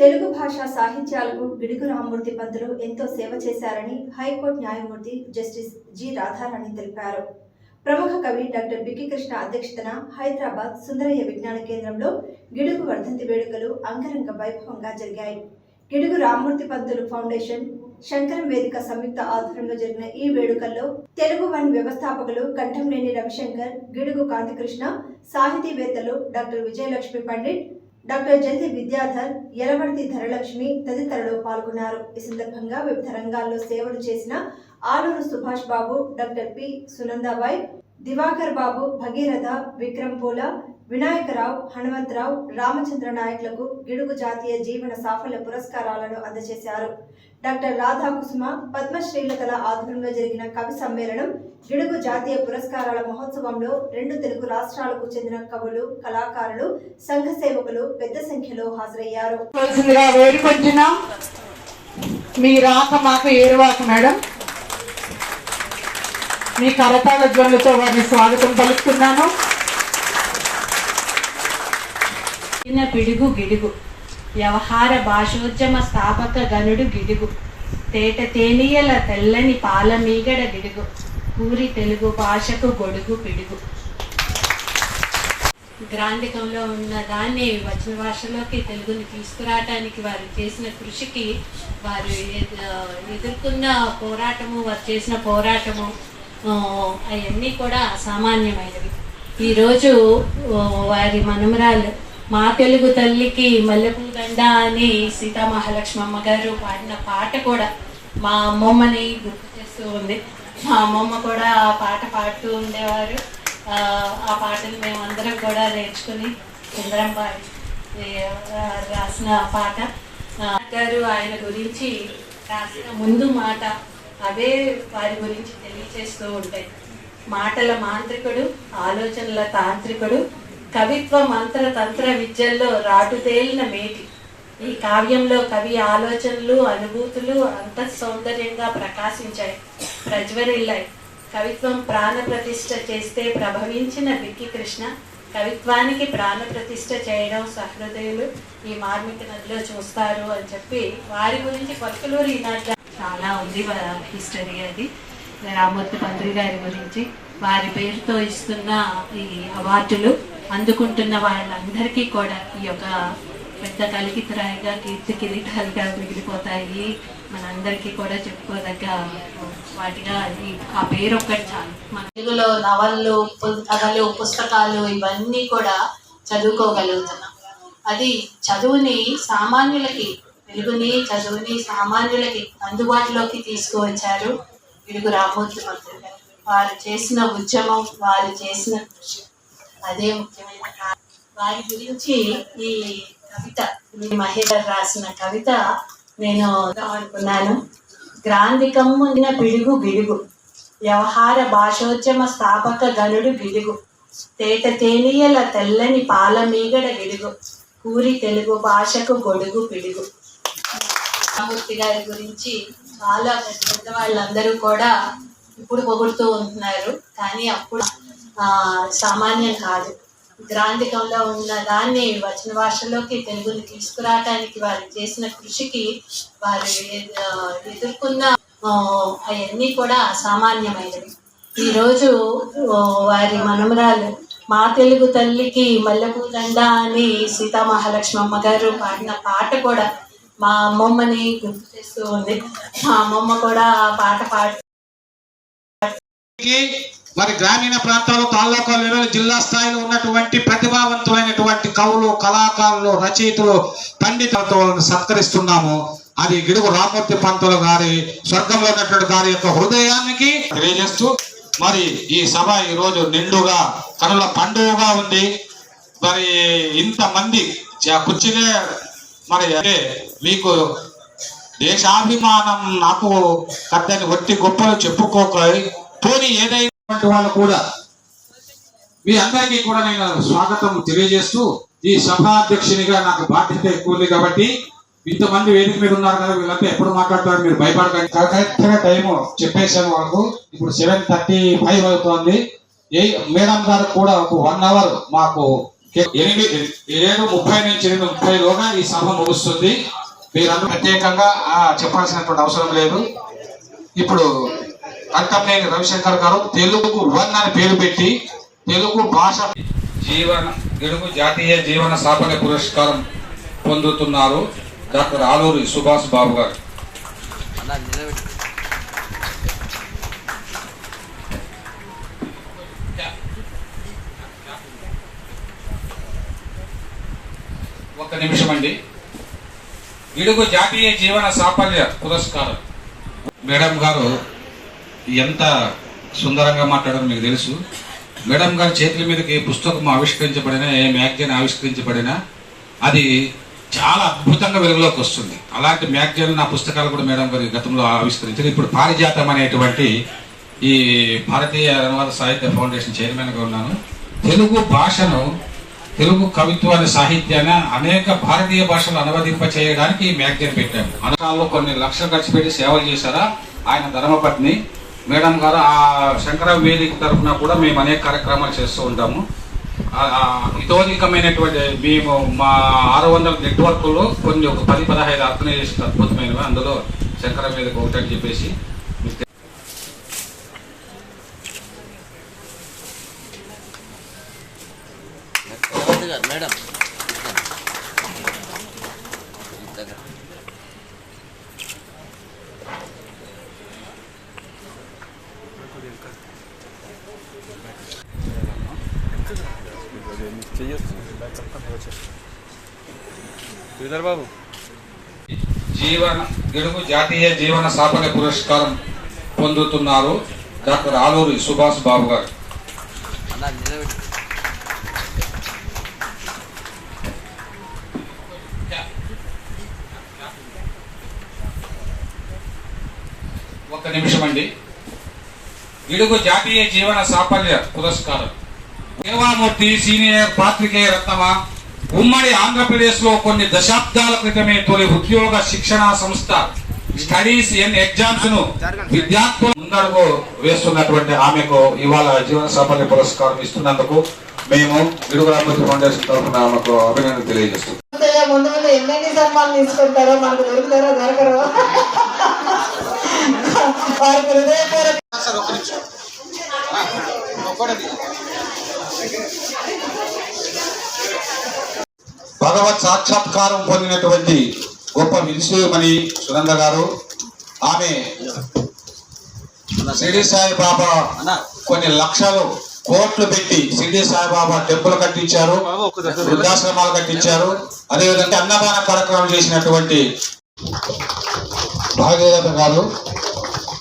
తెలుగు భాష సాహిత్యాలకు గిడుగు రామ్మూర్తి పంతులు ఎంతో సేవ చేశారని హైకోర్టు న్యాయమూర్తి జస్టిస్ జి రాధారాణి తెలిపారు. ప్రముఖ కవి డాక్టర్ బిక్కి కృష్ణ అధ్యక్షతన హైదరాబాద్ సుందరయ్య విజ్ఞాన కేంద్రంలో గిడుగు వర్ధంతి వేడుకలు అంగరంగ వైభవంగా జరిగాయి. గిడుగు రామ్మూర్తి పంతులు ఫౌండేషన్ శంకరం వేదిక సంయుక్త ఆధ్వర్యంలో జరిగిన ఈ వేడుకల్లో తెలుగు వన్ వ్యవస్థాపకులు కంఠంనేని రవిశంకర్ గిడుగు కాంతికృష్ణ సాహితీవేత్తలు డాక్టర్ విజయలక్ష్మి పండిట్ డాక్టర్ జంతి విద్యాధర్ యలవర్తి ధరలక్ష్మి తదితరులు పాల్గొన్నారు. ఈ సందర్భంగా వివిధ రంగాల్లో సేవలు చేసిన ఆలూరు సుభాష్ బాబు డాక్టర్ పి సునందాబాయ్ దివాకర్ బాబు భగీరథ విక్రమ్ పూల వినాయకరావు హనుమంతరావు రామచంద్ర నాయకులకు గిడుగు జాతీయ జీవన సాఫల్య పురస్కారాలను అందజేశారు. డాక్టర్ రాధా కుసుమ పద్మశ్రీలతల ఆధ్వర్యంలో జరిగిన కవి సమ్మేళనం గిడుగు జాతీయ పురస్కారాల మహోత్సవంలో రెండు తెలుగు రాష్ట్రాలకు చెందిన కవులు కళాకారులు సంఘ సేవకులు పెద్ద సంఖ్యలో హాజరయ్యారు. మీ రాక మాకు ఏరువాక మేడం. మీ కరతాళ ధ్వనులతో వారిని స్వాగతం పలుకుతున్నాను. పిడుగు గిడుగు. వ్యవహార భాషోద్యమ స్థాపక గనుడు గిడుగు. తేట తేనీయల తెల్లని పాలమీగడ గిడుగు. కూరి తెలుగు భాషకు గొడుగు పిడుగు. గ్రాంధికంలో ఉన్న దాన్ని వచన భాషలోకి తెలుగుని తీసుకురావటానికి వారు చేసిన కృషికి వారు ఎదుర్కొన్న పోరాటము వారు చేసిన పోరాటము అవన్నీ కూడా అసామాన్యమైనవి. ఈరోజు వారి మనమరాలు మా తెలుగు తల్లికి మల్లెపూ దండ అని సీతామహాలక్ష్మమ్మ గారు పాడిన పాట కూడా మా అమ్మమ్మని గుర్తు చేస్తూ ఉంది. మా అమ్మమ్మ కూడా ఆ పాట పాడుతూ ఉండేవారు. ఆ, పాటను మేమందరం కూడా నేర్చుకుని సుందరం పాడి రాసిన పాట. గారు ఆయన గురించి రాసిన ముందు మాట అవే వారి గురించి తెలియచేస్తూ ఉంటాయి. మాటల మాంత్రికుడు ఆలోచనల తాంత్రికుడు కవిత్వ మంత్ర తంత్ర విద్యల్లో రాటుతేలిన మేటి. ఈ కావ్యంలో కవి ఆలోచనలు అనుభూతులు అంత సౌందర్యంగా ప్రకాశించాయి. ప్రజ్వరిల్లాయి. కవిత్వం ప్రాణప్రతిష్ఠ చేస్తే ప్రభవించిన బిక్కి కృష్ణ కవిత్వానికి ప్రాణప్రతిష్ఠ చేయడం సహృదయులు ఈ మార్మిక నదిలో చూస్తారు అని చెప్పి వారి గురించి పలుకులూరు ఈనాడు చాలా ఉంది హిస్టరీ అది. రామూర్తి పంతులు గారి గురించి వారి పేరుతో ఇస్తున్న ఈ అవార్డులు అందుకుంటున్న వాళ్ళందరికీ కూడా ఈ యొక్క పెద్ద కలికితురాయిగా కీర్తి కిరీటాలుగా మిగిలిపోతాయి. మనందరికీ కూడా చెప్పుకోదగ్గ వాటిగా ఆ పేరు ఒక్కటి చాలు. మన తెలుగులో నవళ్ళు కథలు పుస్తకాలు ఇవన్నీ కూడా చదువుకోగలుగుతున్నాం. అది చదువుని సామాన్యులకి తెలుగుని చదువుని సామాన్యులకి అందుబాటులోకి తీసుకువచ్చారు. తెలుగు రామూర్తి మంత్రి వారు చేసిన ఉద్యమం వారు చేసిన కృషి. అదే ముఖ్యమైన వారి గురించి ఈ కవిత ఈ మహేందర్ రాసిన కవిత నేను అనుకున్నాను. గ్రాంధికమ్మున పిడుగు గిడుగు వ్యవహార భాషోద్యమ స్థాపక గనుడు గిడుగు తేట తేనీయల తెల్లని పాల మీగడ గిడుగు కూరి తెలుగు భాషకు గొడుగు పిడుగు. రామూర్తి గారి గురించి చాలా పెద్ద పెద్ద వాళ్ళందరూ కూడా ఇప్పుడు పొగుడుతూ ఉంటున్నారు. కానీ అప్పుడు సామాన్యం కాదు. గ్రాంధికంలో ఉన్న దాన్ని వచన భాషలోకి తెలుగుని తీసుకురావటానికి వారు చేసిన కృషికి వారు ఎదుర్కొన్న అవన్నీ కూడా అసామాన్యమైనవి. ఈరోజు వారి మనమరాలు మా తెలుగు తల్లికి మల్లెపూ దండ అని సీతామహాలక్ష్మమ్మ గారు పాడిన పాట కూడా మా అమ్మమ్మని గుర్తు చేస్తూ ఉంది. మా అమ్మమ్మ కూడా ఆ పాట పాడు మరి గ్రామీణ ప్రాంతాల్లో తాలూకాలు జిల్లా స్థాయిలో ఉన్నటువంటి ప్రతిభావంతులైనటువంటి కవులు కళాకారులు రచయితలు పండితులతో సత్కరిస్తున్నాము. అది గిడుగు రామూర్తి పంతులు గారి స్వర్గంలో ఉన్నటువంటి గారి యొక్క హృదయానికి తెలియజేస్తూ మరి ఈ సభ ఈ రోజు నిండుగా కనుల పండుగగా ఉంది. మరి ఇంతమంది చ- కుర్చీలే మరి అంటే మీకు దేశాభిమానం నాకు కద్దని వట్టి గొప్పలు చెప్పుకోక పోనీ ఏదైనా వాళ్ళు కూడా మీ అందరికీ కూడా నేను స్వాగతం తెలియజేస్తూ ఈ సభాధ్యక్షునిగా నాకు బాధ్యత ఎక్కువ ఉంది కాబట్టి ఇంతమంది వేదిక మీద ఉన్నారు కదా వీళ్ళంతా ఎప్పుడు మాట్లాడతారు మీరు భయపడకండి. కరెక్ట్గా టైం చెప్పేశాను వాళ్ళకు. ఇప్పుడు సెవెన్ థర్టీ ఫైవ్ అవుతోంది. ఏ మేడం గారు కూడా ఒక వన్ అవర్ మాకు ఎనిమిది ఏడు ముప్పై నుంచి ఎనిమిది ముప్పైలోగా ఈ సభ ముగుస్తుంది. మీరందరూ ప్రత్యేకంగా చెప్పాల్సినటువంటి అవసరం లేదు. ఇప్పుడు కంటంనేని రవిశంకర్ గారు తెలుగు వన్ అని పేరు పెట్టి తెలుగు భాష జీవన తెలుగు జాతీయ జీవన సాఫల్య పురస్కారం పొందుతున్నారు డాక్టర్ ఆలూరి సుభాష్ బాబు గారు. ఒక్క నిమిషం అండి. గిడుగు జాతీయ జీవన సాఫల్య పురస్కారం. మేడం గారు ఎంత సుందరంగా మాట్లాడారో మీకు తెలుసు. మేడం గారి చేతుల మీదకి పుస్తకం ఆవిష్కరించబడినా ఏ మ్యాగజైన్ ఆవిష్కరించబడినా అది చాలా అద్భుతంగా వెలుగులోకి వస్తుంది. అలాంటి మ్యాగజైన్ నా పుస్తకాలు కూడా మేడం గారి గతంలో ఆవిష్కరించారు. ఇప్పుడు పారిజాతం అనేటువంటి ఈ భారతీయ అనువాద సాహిత్య ఫౌండేషన్ చైర్మన్గా ఉన్నాను. తెలుగు భాషను తెలుగు కవిత్వాన్ని సాహిత్యాన్ని అనేక భారతీయ భాషలు అనువదింప చేయడానికి ఈ మ్యాగజైన్ పెట్టాము అనకాల్లో కొన్ని లక్షలు ఖర్చు పెట్టి సేవలు చేశారా? ఆయన ధర్మపత్ని మేడం గారు ఆ శంకర వేదిక తరఫున కూడా మేము అనేక కార్యక్రమాలు చేస్తూ ఉంటాము. ఇతోధికమైనటువంటి మేము మా ఆరు వందల నెట్వర్క్లో కొన్ని ఒక పది పదహైదు ఆర్గనైజేషన్ అద్భుతమైనవి అందులో శంకర వేదిక ఒకటి అని చెప్పేసి మేడం శ్రీధర్ జీవన గెలుగు జాతీయ జీవన సాఫల్య పురస్కారం పొందుతున్నారు డాక్టర్ ఆలూరి సుభాష్ బాబు గారు. ఒక ఒక్క నిమిషం అండి. గిడుగు జాతీయ జీవన సాఫల్య పురస్కారం. దేవామూర్తి సీనియర్ పాత్రికేయ రత్నమా? ఉమ్మడి ఆంధ్రప్రదేశ్లో కొన్ని దశాబ్దాల క్రితమే తొలి ఉద్యోగ శిక్షణ సంస్థ స్టడీస్ ఎన్ ఎగ్జామ్స్ను విద్యార్థులు ముందడుగు వేస్తున్నటువంటి ఆమెకు ఇవాళ జీవన సాఫల్య పురస్కారం ఇస్తున్నందుకు మేము గిడుగు రామూర్తి ఫౌండేషన్ తరఫున ఆమెకు అభినందన తెలియజేస్తున్నాం. ముందు ముందు ఎన్నెన్ని సన్మానాలు తీసుకుంటారో మనకు దొరుకుతారో దొరకరో? వారికి హృదయపూర్వక భగవత్ సాక్షాత్కారం పొందినటువంటి గొప్ప విదుషేమణి సునంద గారు. ఆమె షిరిడి సాయి బాబా అన్న. కొన్ని లక్షలు కోట్లు పెట్టి షిరిడి సాయిబాబా టెంపుల్ కట్టించారు వృద్ధాశ్రమాలు కట్టించారు. అదేవిధంగా అన్నదాన కార్యక్రమం చేసినటువంటి భాగీరథ గారు.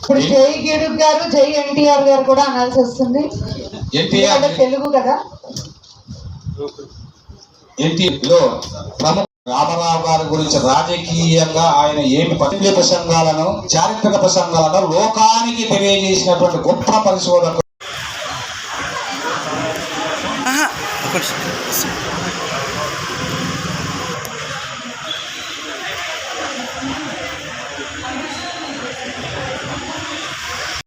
ఇప్పుడు జై గిడుగు గారు జై ఎన్టీఆర్ గారు కూడా అనాల్సి వస్తుంది. ఎన్టీఆర్ ఎందుకంటే తెలుగు కదా? ఎన్టీలో ప్రముఖ రామారావు గారి గురించి రాజకీయంగా ఆయన ఏమి ప్రసంగాలను చారిత్రక ప్రసంగాలను లోకానికి తెలియజేసినటువంటి గొప్ప పరిశోధకుడు